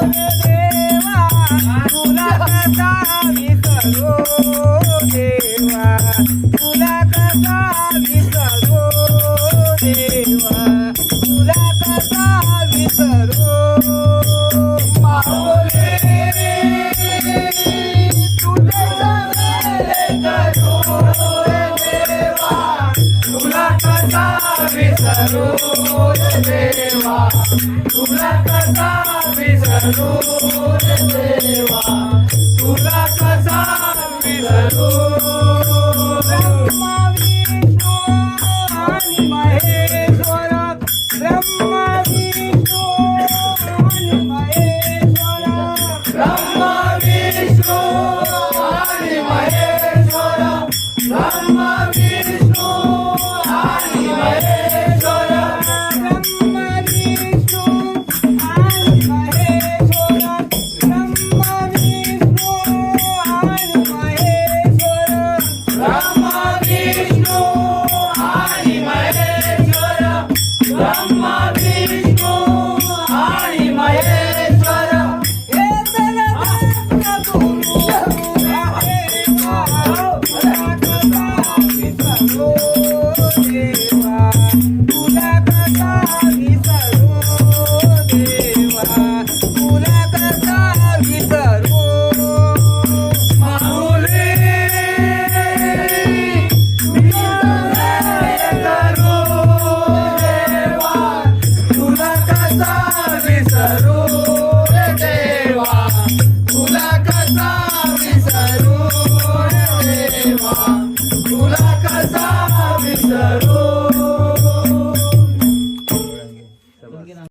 love. विसरू देवा. तुला कसा विसरू देवा? तुला कसा विसरू